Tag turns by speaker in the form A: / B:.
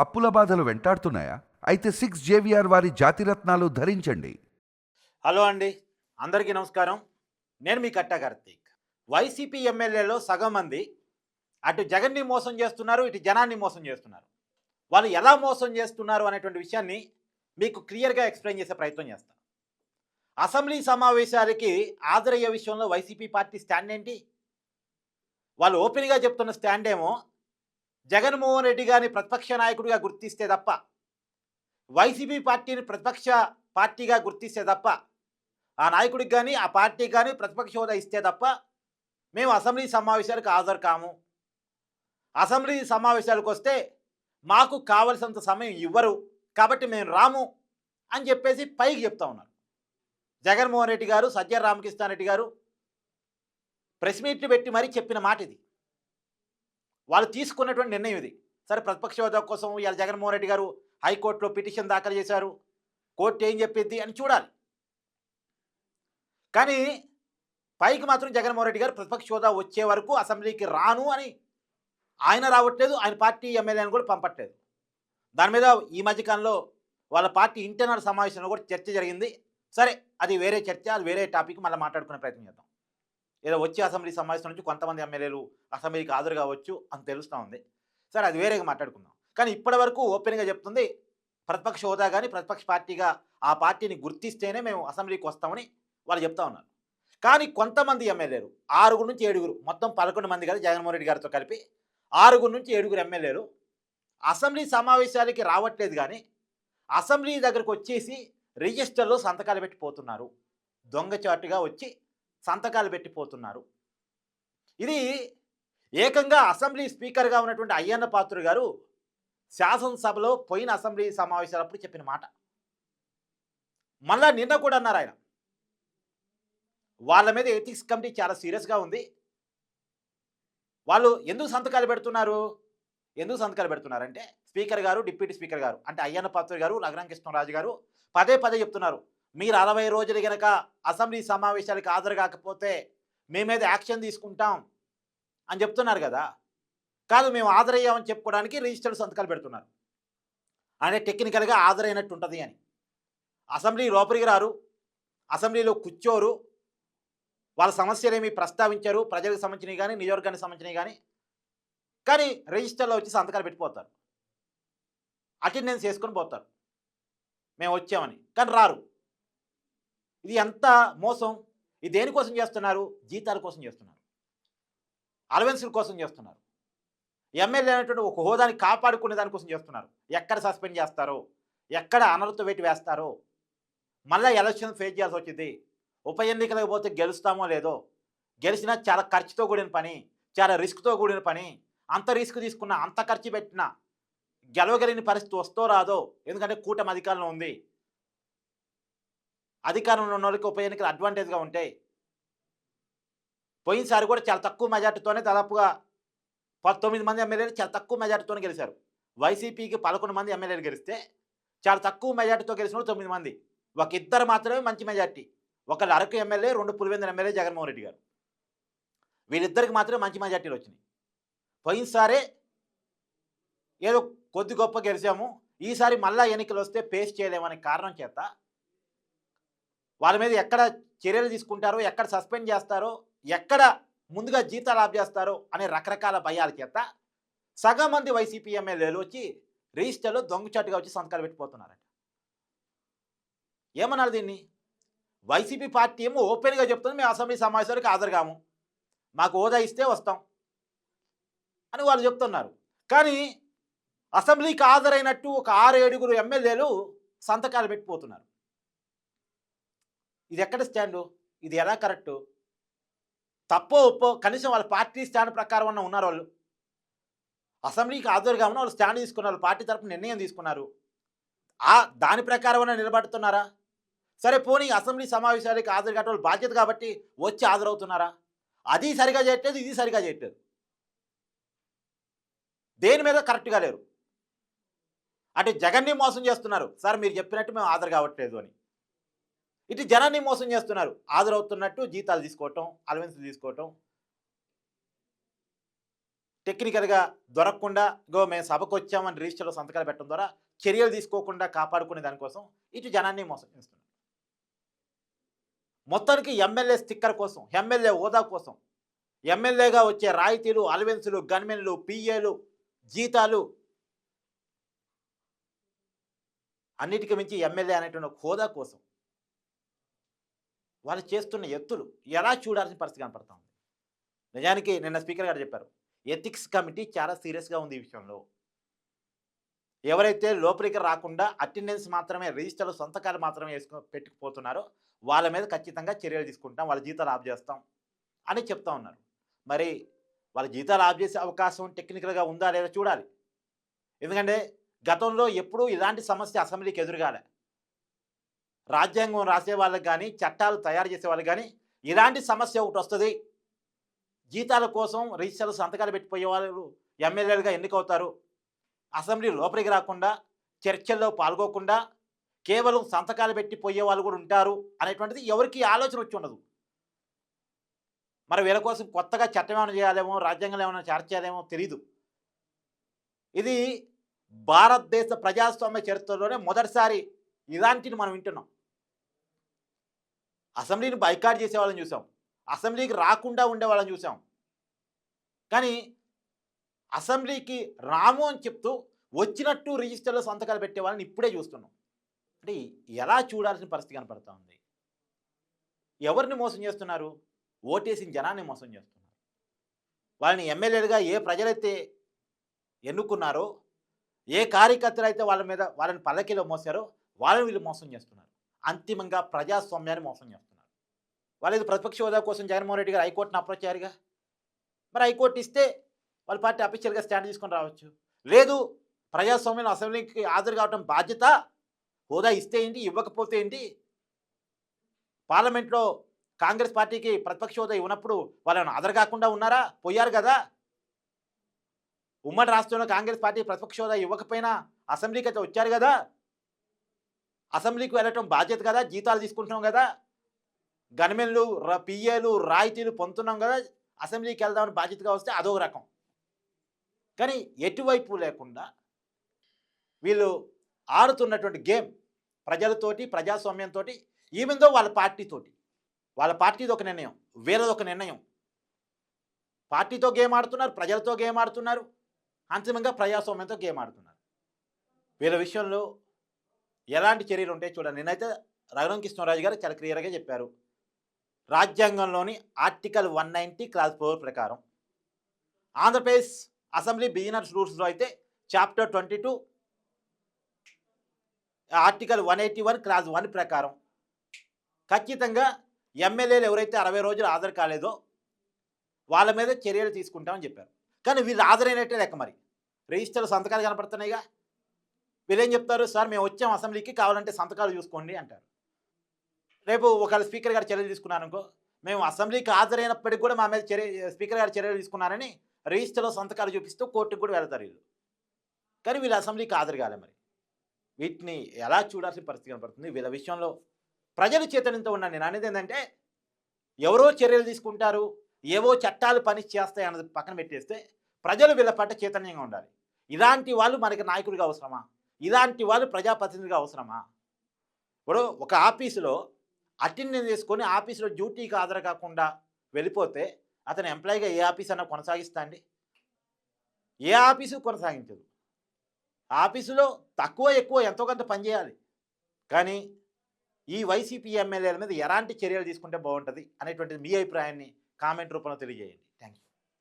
A: అప్పుల బాధలు వెంటాడుతున్నాయా? అయితే సిక్స్ జేవిఆర్ వారి జాతిరత్నాలు ధరించండి.
B: హలో అండి. అందరికీ నమస్కారం. నేను మీ కట్టా కార్తీక్. వైసీపీ ఎమ్మెల్యేలో సగం మంది అటు జగన్ని మోసం చేస్తున్నారు ఇటు జనాన్ని మోసం చేస్తున్నారు. వాళ్ళు ఎలా మోసం చేస్తున్నారు అనేటువంటి విషయాన్ని మీకు క్లియర్గా ఎక్స్ప్లెయిన్ చేసే ప్రయత్నం చేస్తాను. అసెంబ్లీ సమావేశాలకి హాజరయ్యే విషయంలో వైసీపీ పార్టీ స్టాండ్ ఏంటి? వాళ్ళు ఓపెన్గా చెప్తున్న స్టాండ్ ఏమో జగన్మోహన్ రెడ్డి గారిని ప్రతిపక్ష నాయకుడిగా గుర్తిస్తే తప్ప వైసీపీ పార్టీని ప్రతిపక్ష పార్టీగా గుర్తిస్తే తప్ప ఆ నాయకుడికి కానీ ఆ పార్టీకి కానీ ప్రతిపక్ష హోదా ఇస్తే తప్ప మేము అసెంబ్లీ సమావేశాలకు హాజరు కాము. అసెంబ్లీ సమావేశాలకు వస్తే మాకు కావలసినంత సమయం ఇవ్వరు కాబట్టి మేము రాము అని చెప్పేసి పైకి చెప్తా ఉన్నారు. జగన్మోహన్ రెడ్డి గారు సజ్జల రామకృష్ణారెడ్డి గారు ప్రెస్ మీట్లు పెట్టి మరీ చెప్పిన మాట ఇది వాళ్ళు తీసుకున్నటువంటి నిర్ణయం ఇది. సరే ప్రతిపక్ష హోదా కోసం ఇవాళ జగన్మోహన్ రెడ్డి గారు హైకోర్టులో పిటిషన్ దాఖలు చేశారు. కోర్టు ఏం చెప్పిద్ది అని చూడాలి. కానీ పైకి మాత్రం జగన్మోహన్ రెడ్డి గారు ప్రతిపక్ష హోదా వచ్చే వరకు అసెంబ్లీకి రాను అని ఆయన రావట్లేదు ఆయన పార్టీ ఎమ్మెల్యేని కూడా పంపట్లేదు. దాని మీద ఈ మధ్యకాలంలో వాళ్ళ పార్టీ ఇంటర్నల్ సమావేశంలో కూడా చర్చ జరిగింది. సరే అది వేరే చర్చ అది వేరే టాపిక్ మళ్ళీ మాట్లాడుకునే ప్రయత్నం చేద్దాం. లేదా వచ్చే అసెంబ్లీ సమావేశం నుంచి కొంతమంది ఎమ్మెల్యేలు అసెంబ్లీకి హాజరు కావచ్చు అని తెలుస్తూ ఉంది. సరే అది వేరేగా మాట్లాడుకుందాం. కానీ ఇప్పటి వరకు ఓపెన్గా చెప్తుంది ప్రతిపక్ష హోదా కానీ ప్రతిపక్ష పార్టీగా ఆ పార్టీని గుర్తిస్తేనే మేము అసెంబ్లీకి వస్తామని వాళ్ళు చెప్తా ఉన్నారు. కానీ కొంతమంది ఎమ్మెల్యేలు ఆరుగురు నుంచి ఏడుగురు మొత్తం పదకొండు మంది కదా జగన్మోహన్ రెడ్డి గారితో కలిపి ఆరుగురు నుంచి ఏడుగురు ఎమ్మెల్యేలు అసెంబ్లీ సమావేశాలకి రావట్లేదు కానీ అసెంబ్లీ దగ్గరకు వచ్చేసి రిజిస్టర్లో సంతకాలు పెట్టిపోతున్నారు దొంగచాటుగా వచ్చి సంతకాలు పెట్టిపోతున్నారు. ఇది ఏకంగా అసెంబ్లీ స్పీకర్గా ఉన్నటువంటి అయ్యన్న పాత్రుడు గారు శాసనసభలో పోయిన అసెంబ్లీ సమావేశాలప్పుడు చెప్పిన మాట. మళ్ళా నిన్న కూడా అన్నారు ఆయన. వాళ్ళ మీద ఎథిక్స్ కమిటీ చాలా సీరియస్గా ఉంది. వాళ్ళు ఎందుకు సంతకాలు పెడుతున్నారు? ఎందుకు సంతకాలు పెడుతున్నారంటే స్పీకర్ గారు డిప్యూటీ స్పీకర్ గారు అంటే అయ్యన్న పాత్రుడు గారు లగ్నం కృష్ణరాజు గారు పదే పదే చెప్తున్నారు. మీరు అరవై రోజులు గనక అసెంబ్లీ సమావేశాలకు హాజరు కాకపోతే మీ మీద యాక్షన్ తీసుకుంటాం అని చెప్తున్నారు కదా. కాదు మేము హాజరయ్యామని చెప్పుకోవడానికి రిజిస్టర్డ్ సంతకాలు పెడుతున్నారు. అంటే టెక్నికల్గా హాజరైనట్టు ఉంటుంది అని. అసెంబ్లీ లోపలికి రారు అసెంబ్లీలో కూర్చోరు వాళ్ళ సమస్యలు ఏమి ప్రస్తావించారు ప్రజలకు సంబంధించినవి కానీ నియోజకవర్గానికి సంబంధించినవి కానీ కానీ రిజిస్టర్లో వచ్చి సంతకాలు పెట్టిపోతారు. అటెండెన్స్ చేసుకొని పోతారు. మేము వచ్చామని. కానీ రారు. ఇది ఎంత మోసం? ఇది దేనికోసం చేస్తున్నారు? జీతాల కోసం చేస్తున్నారు. అలవెన్సుల కోసం చేస్తున్నారు. ఎమ్మెల్యే అనేటువంటి ఒక హోదాని కాపాడుకునే దానికోసం చేస్తున్నారు. ఎక్కడ సస్పెండ్ చేస్తారో? ఎక్కడ అనర్హత వేటి వేస్తారో? మళ్ళీ ఎలక్షన్ ఫేస్ చేయాల్సి వచ్చింది. ఉప ఎన్నికలకు పోతే గెలుస్తామో లేదో? గెలిచినా చాలా ఖర్చుతో కూడిన పని చాలా రిస్క్తో కూడిన పని అంత రిస్క్ తీసుకున్నా అంత ఖర్చు పెట్టినా గెలవగలిగిన పరిస్థితి వస్తో రాదో? ఎందుకంటే కూటమి అధికారంలో ఉంది. అధికారంలో ఉన్న వాళ్ళకి ఉప ఎన్నికలు అడ్వాంటేజ్గా ఉంటాయి పోయినసారి కూడా చాలా తక్కువ మెజార్టీతోనే దాదాపుగా పంతొమ్మిది మంది ఎమ్మెల్యేలు చాలా తక్కువ మెజార్టీతోనే గెలిచారు. వైసీపీకి పదకొండు మంది ఎమ్మెల్యేలు గెలిస్తే చాలా తక్కువ మెజార్టీతో గెలిచిన తొమ్మిది మంది. ఒక ఇద్దరు మాత్రమే మంచి మెజార్టీ. ఒకళ్ళు అరకు ఎమ్మెల్యే రెండు పులివెందుల ఎమ్మెల్యే జగన్మోహన్ రెడ్డి గారు. వీళ్ళిద్దరికి మాత్రమే మంచి మెజార్టీలు వచ్చినాయి. పోయినసారే ఏదో కొద్ది గొప్ప గెలిచాము. ఈసారి మళ్ళా ఎన్నికలు వస్తే పేస్ చేయలేమనే కారణం చేత వాళ్ళ మీద ఎక్కడ చర్యలు తీసుకుంటారో ఎక్కడ సస్పెండ్ చేస్తారో ఎక్కడ ముందుగా జీతాలు ఆపేస్తారో చేస్తారో అనే రకరకాల భయాల చేత సగం మంది వైసీపీ ఎమ్మెల్యేలు వచ్చి రిజిస్టర్లో దొంగచాటుగా వచ్చి సంతకాలు పెట్టిపోతున్నారట. ఏమన్నారు దీన్ని? వైసీపీ పార్టీ ఏమో ఓపెన్గా చెప్తుంది మేము అసెంబ్లీ సమావేశాలకు హాజరుగాము. మాకు హోదా ఇస్తే వస్తాం అని వాళ్ళు చెప్తున్నారు. కానీ అసెంబ్లీకి హాజరైనట్టు ఒక ఆరు ఏడుగురు ఎమ్మెల్యేలు సంతకాలు పెట్టిపోతున్నారు. ఇది ఎక్కడ స్టాండు? ఇది ఎలా కరెక్టు? తప్పో ఒప్పో కనీసం వాళ్ళ పార్టీ స్టాండ్ ప్రకారం అన్న ఉన్నారు వాళ్ళు. అసెంబ్లీకి హాజరుగా ఉన్న వాళ్ళు స్టాండ్ తీసుకున్నారు పార్టీ తరపున నిర్ణయం తీసుకున్నారు. ఆ దాని ప్రకారం నిలబడుతున్నారా? సరే పోనీ అసెంబ్లీ సమావేశాలకు హాజరు కావడం వాళ్ళు బాధ్యత కాబట్టి వచ్చి హాజరవుతున్నారా? అది సరిగా చేయట్లేదు ఇది సరిగా చేయట్లేదు. దేని మీద కరెక్ట్గా లేరు? అంటే జగన్ని మోసం చేస్తున్నారు. సార్ మీరు చెప్పినట్టు మేము హాజరు కావట్లేదు అని. ఇటు జనాన్ని మోసం చేస్తున్నారు. హాజరవుతున్నట్టు జీతాలు తీసుకోవటం అలవెన్స్లు తీసుకోవటం టెక్నికల్గా దొరకకుండా గో మేము సభకు వచ్చామని రిజిస్టర్లో సంతకాలు పెట్టడం ద్వారా చర్యలు తీసుకోకుండా కాపాడుకునే దానికోసం ఇటు జనాన్ని మోసం చేస్తున్నారు. మొత్తానికి ఎమ్మెల్యే స్టిక్కర్ కోసం ఎమ్మెల్యే హోదా కోసం ఎమ్మెల్యేగా వచ్చే రాయితీలు అలవెన్సులు గన్మెన్లు పిఏలు జీతాలు అన్నిటికీ మించి ఎమ్మెల్యే అనేటువంటి హోదా కోసం వాళ్ళు చేస్తున్న ఎత్తులు ఎలా చూడాల్సిన పరిస్థితి కనపడతా ఉంది. నిజానికి నిన్న స్పీకర్ గారు చెప్పారు ఎథిక్స్ కమిటీ చాలా సీరియస్గా ఉంది ఈ విషయంలో. ఎవరైతే లోపలికి రాకుండా అటెండెన్స్ మాత్రమే రిజిస్టర్లు సొంతకాలు మాత్రమే వేసుకు పెట్టుకుపోతున్నారో వాళ్ళ మీద ఖచ్చితంగా చర్యలు తీసుకుంటాం వాళ్ళ జీతాలు ఆఫ్ చేస్తాం అని చెప్తా ఉన్నారు. మరి వాళ్ళ జీతాలు ఆఫ్ చేసే అవకాశం టెక్నికల్గా ఉందా లేదా చూడాలి. ఎందుకంటే గతంలో ఎప్పుడూ ఇలాంటి సమస్య అసెంబ్లీకి ఎదురుగాలే. రాజ్యాంగం రాసే వాళ్ళకి కానీ చట్టాలు తయారు చేసే వాళ్ళకి కానీ ఇలాంటి సమస్య ఒకటి వస్తుంది. జీతాల కోసం రిజిస్టర్లు సంతకాలు పెట్టిపోయే వాళ్ళు ఎమ్మెల్యేలుగా ఎన్నికవుతారు. అసెంబ్లీ లోపలికి రాకుండా చర్చల్లో పాల్గొకుండా కేవలం సంతకాలు పెట్టి పోయే వాళ్ళు కూడా ఉంటారు అనేటువంటిది ఎవరికి ఆలోచన వచ్చి ఉండదు. మరి వీళ్ళ కోసం కొత్తగా చట్టం ఏమైనా చేయాలేమో రాజ్యాంగంలో ఏమైనా చేర్చేయాలేమో తెలీదు. ఇది భారతదేశ ప్రజాస్వామ్య చరిత్రలోనే మొదటిసారి ఇలాంటిని మనం వింటున్నాం. అసెంబ్లీని బైకాట్ చేసే వాళ్ళని చూసాం. అసెంబ్లీకి రాకుండా ఉండే వాళ్ళని చూసాం. కానీ అసెంబ్లీకి రాము అని చెప్తూ వచ్చినట్టు రిజిస్టర్లో సంతకాలు పెట్టే వాళ్ళని ఇప్పుడే చూస్తున్నాం. అంటే ఎలా చూడాల్సిన పరిస్థితి కనపడతా ఉంది? ఎవరిని మోసం చేస్తున్నారు? ఓటేసిన జనాన్ని మోసం చేస్తున్నారు. వాళ్ళని ఎమ్మెల్యేలుగా ఏ ప్రజలైతే ఎన్నుకున్నారో ఏ కార్యకర్తలు అయితే వాళ్ళ మీద వాళ్ళని పల్లకిలో మోసారో వాళ్ళని వీళ్ళు మోసం చేస్తున్నారు. అంతిమంగా ప్రజాస్వామ్యాన్ని మోసం చేస్తున్నారు. వాళ్ళు ఇది ప్రతిపక్ష హోదా కోసం జగన్మోహన్ రెడ్డి గారు హైకోర్టును అప్రోచ్ అయ్యారుగా? మరి హైకోర్టు ఇస్తే వాళ్ళ పార్టీ అఫీషియల్గా స్టాండ్ తీసుకొని రావచ్చు. లేదు ప్రజాస్వామ్యం అసెంబ్లీకి హాజరు కావడం బాధ్యత. హోదా ఇస్తే ఏంటి ఇవ్వకపోతే ఏంటి? పార్లమెంట్లో కాంగ్రెస్ పార్టీకి ప్రతిపక్ష హోదా ఇవ్వనప్పుడు వాళ్ళని హాజరు కాకుండా ఉన్నారా? పోయారు కదా? ఉమ్మడి రాష్ట్రంలో కాంగ్రెస్ పార్టీ ప్రతిపక్ష హోదా ఇవ్వకపోయినా అసెంబ్లీకి అయితే వచ్చారు కదా? అసెంబ్లీకి వెళ్ళటం బాధ్యత కదా? జీతాలు తీసుకుంటున్నాం కదా? గనమెన్లు పిఏలు రాయితీలు పొందుతున్నాం కదా? అసెంబ్లీకి వెళ్దామని బాధ్యతగా వస్తే అదొక రకం. కానీ ఎటువైపు లేకుండా వీళ్ళు ఆడుతున్నటువంటి గేమ్ ప్రజలతోటి ప్రజాస్వామ్యంతో ఈమెందో వాళ్ళ పార్టీతోటి వాళ్ళ పార్టీది ఒక నిర్ణయం వీళ్ళది ఒక నిర్ణయం. పార్టీతో గేమ్ ఆడుతున్నారు ప్రజలతో గేమ్ ఆడుతున్నారు అంతిమంగా ప్రజాస్వామ్యంతో గేమ్ ఆడుతున్నారు. వీళ్ళ విషయంలో ఎలాంటి చర్యలు ఉంటాయి చూడండి. నేనైతే రఘురం కృష్ణరాజు గారు చాలా క్లియర్గా చెప్పారు. రాజ్యాంగంలోని article one ninety clause four ప్రకారం ఆంధ్రప్రదేశ్ అసెంబ్లీ బిగినర్స్ రూల్స్లో అయితే chapter twenty two article one eighty one clause one ప్రకారం ఖచ్చితంగా ఎమ్మెల్యేలు ఎవరైతే అరవై రోజులు హాజరు కాలేదో వాళ్ళ మీద చర్యలు తీసుకుంటామని చెప్పారు. కానీ వీళ్ళు హాజరైనట్టే లెక్క మరి. రిజిస్టర్ సంతకాలు కనపడుతున్నాయిగా. వీళ్ళేం చెప్తారు? సార్ మేము వచ్చాం అసెంబ్లీకి కావాలంటే సంతకాలు చూసుకోండి అంటారు. రేపు ఒకవేళ స్పీకర్ గారు చర్యలు తీసుకున్నారు అనుకో మేము అసెంబ్లీకి హాజరైనప్పటికి కూడా మా మీద చర్య స్పీకర్ గారు చర్యలు తీసుకున్నారని రిజిస్టర్లో సంతకాలు చూపిస్తూ కోర్టుకు కూడా వెళ్తారు వీళ్ళు. కానీ వీళ్ళు అసెంబ్లీకి హాజరు కాలే మరి. వీటిని ఎలా చూడాల్సిన పరిస్థితి కనపడుతుంది? వీళ్ళ విషయంలో ప్రజలు చైతన్యంతో ఉన్నాను నేను అనేది ఏంటంటే ఎవరో చర్యలు తీసుకుంటారు ఏవో చట్టాలు పని చేస్తాయి అన్నది పక్కన పెట్టేస్తే ప్రజలు వీళ్ళ పట్ల చైతన్యంగా ఉండాలి. ఇలాంటి వాళ్ళు మనకి నాయకుడిగా అవసరమా? ఇలాంటి వాళ్ళు ప్రజాప్రతినిధిగా అవసరమా? ఇప్పుడు ఒక ఆఫీసులో అటెండెన్స్ చేసుకొని ఆఫీసులో డ్యూటీకి హాజరు కాకుండా వెళ్ళిపోతే అతను ఎంప్లాయీగా ఏ ఆఫీస్ అన్నా కొనసాగిస్తా అండి? ఏ ఆఫీసు కొనసాగించదు. ఆఫీసులో తక్కువ ఎక్కువ ఎంతో కొంత పనిచేయాలి కానీ ఈ వైసీపీ ఎమ్మెల్యేల మీద ఎలాంటి చర్యలు తీసుకుంటే బాగుంటుంది అనేటువంటిది మీ అభిప్రాయాన్ని కామెంట్ రూపంలో తెలియజేయండి. Thank you